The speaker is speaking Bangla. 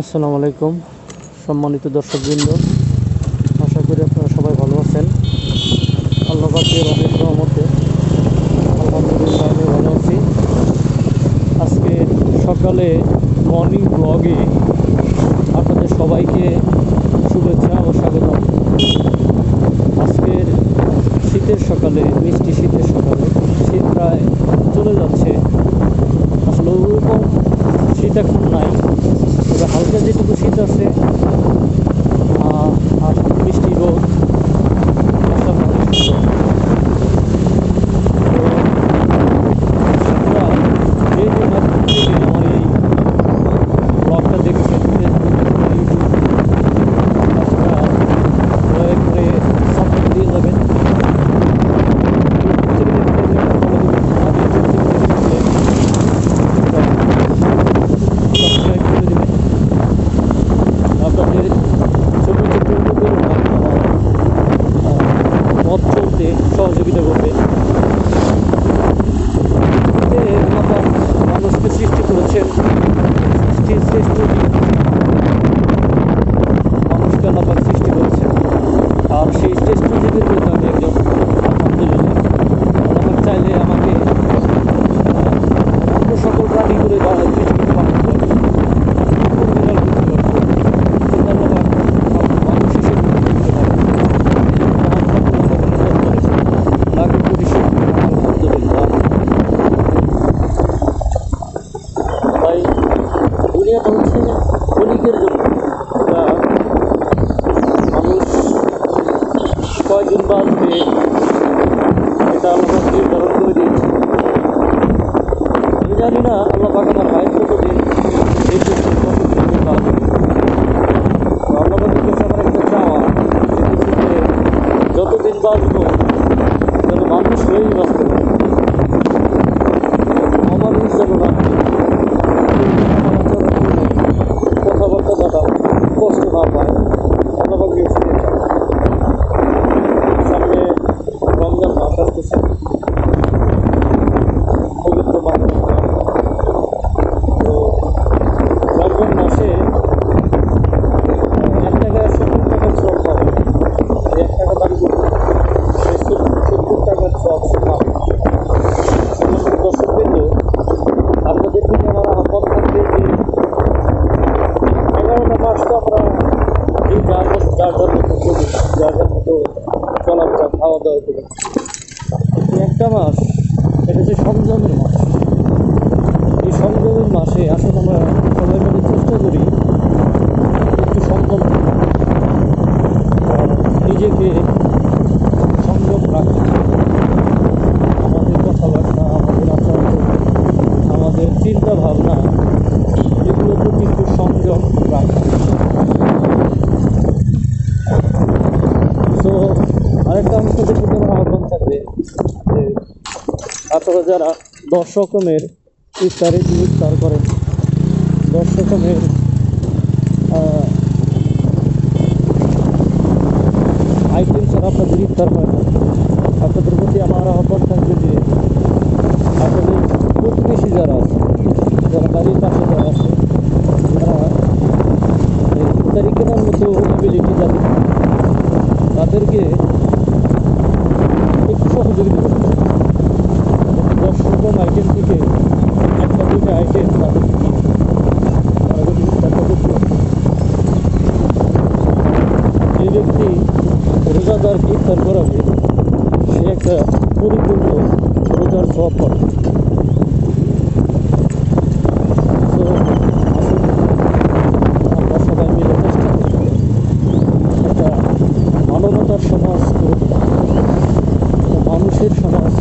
আসসালামু আলাইকুম, সম্মানিত দর্শকবৃন্দ। আশা করি আপনারা সবাই ভালো আছেন। আল্লাহ অনেক রহমতে আলহামদুলিল্লাহ আমি ভালো আছি। আজকে সকালে মর্নিং ব্লগে আপনাদের সবাইকে শুভেচ্ছা ও স্বাগতম। solcu bir de bu. শরিয়াত হচ্ছে অলিকের জন্য। বা মানুষ কয়দিন বাঁচবে এটা আল্লাহ নির্ধারণ করে দিয়েছে। আমি জানি না যার মতো চলাফেরা খাওয়া দাওয়া করে। একটা মাস অথবা যারা দশ রকমের ইফতারে ইফতার করেন দশ রকমের আইটেম ছাড়া আপনাদের ইফতার হয় না আপনাদের প্রতি আমার আহ্বান থাকবে যে আপনাদের প্রতিবেশী যারা আছে, যারা বাড়ির পাশে যারা আছে তারা ইফতারি কেনার মতো অ্যাবিলিটি যাদের, তাদেরকে আইটে একটা দুটো আইটে যে ব্যক্তি রোজাদার ইফতার করাবে, সে একটা পরিপূর্ণ রোজার সব পাবে। মানবতার সমাজ মানুষের সমাজ